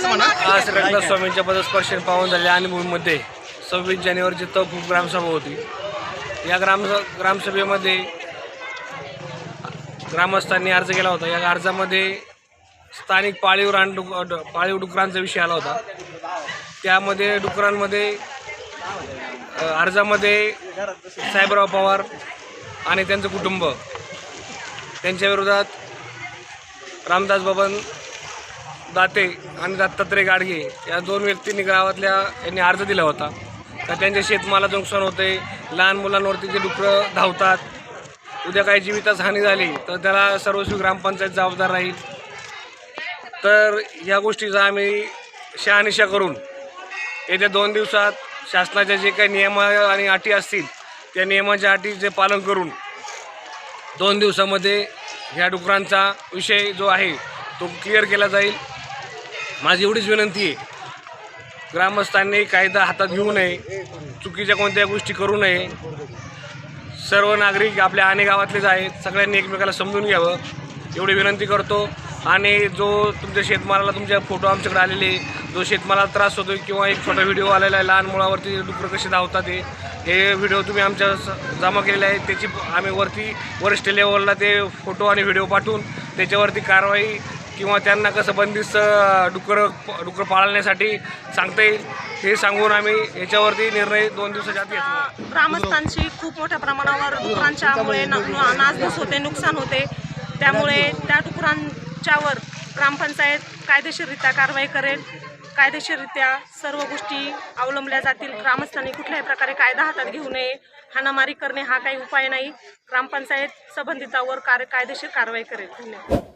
स्वामींच्या पदस्पर्शन पावन झाले आणि भूमीमध्ये सव्वीस जानेवारीची तप ग्रामसभा होती. या ग्राम ग्रामसभेमध्ये ग्रामस्थांनी अर्ज केला होता. या अर्जामध्ये स्थानिक पाळीव रान डुक ड- पाळीव डुकरांचा विषय आला होता. त्यामध्ये डुकरांमध्ये अर्जामध्ये साहेबराव पवार आणि त्यांचं कुटुंब. त्यांच्या विरोधात रामदास बबन दाते आणि दत्तात्रय गाडगे या दोन व्यक्तींनी गावातल्या यांनी अर्ज दिला होता. तर त्यांच्या शेतमालाचं नुकसान होते लहान मुलांवरती ते डुकरं धावतात उद्या काही जीवितास हानी झाली तर त्याला सर्वस्वी ग्रामपंचायत जबाबदार राहील. तर या गोष्टीचा आम्ही शहानिशा करून येत्या दोन दिवसात शासनाच्या जे काही नियम आणि अटी असतील त्या नियमाच्या अटीचे पालन करून दोन दिवसामध्ये ह्या डुकरांचा विषय जो आहे तो क्लिअर केला जाईल. माझी एवढीच विनंती आहे. ग्रामस्थांनी कायदा हातात घेऊ नये चुकीच्या कोणत्या गोष्टी करू नये. सर्व नागरिक आपल्या आणि गावातलेच आहेत सगळ्यांनी एकमेकाला समजून घ्यावं. एवढी विनंती करतो. आणि जो तुमच्या शेतमालाला तुमच्या फोटो आमच्याकडे आलेले जो शेतमालाला त्रास होतो किंवा एक छोटा व्हिडिओ आलेला आहे लहान मुळावरती डुकर कसे धावतात हे हे व्हिडिओ तुम्ही आमच्या स- जमा केलेले आहेत. त्याची आम्ही वरती वरिष्ठ लेवलला ते फोटो आणि व्हिडिओ पाठवून त्याच्यावरती कारवाई किंवा त्यांना कसं बंदिस्त डुकरं डुकरं पाळण्यासाठी सांगता येईल हे सांगून आम्ही याच्यावरती निर्णय दोन दिवसाच्या आत घेतला. ग्रामस्थांची खूप मोठ्या प्रमाणावर डुकरांच्यामुळे न- न- नासधूस होते नुकसान होते. त्यामुळे त्या डुकरांच्यावर ग्रामपंचायत कायदेशीररित्या कारवाई करेल. कायदेशीररित्या सर्व गोष्टी अवलंबल्या जातील. ग्रामस्थांनी कुठल्याही प्रकारे कायदा हातात घेऊ नये हाणामारी करणे हा काही उपाय नाही. ग्रामपंचायत संबंधितावर कार कायदेशीर कारवाई करेल. धन्यवाद.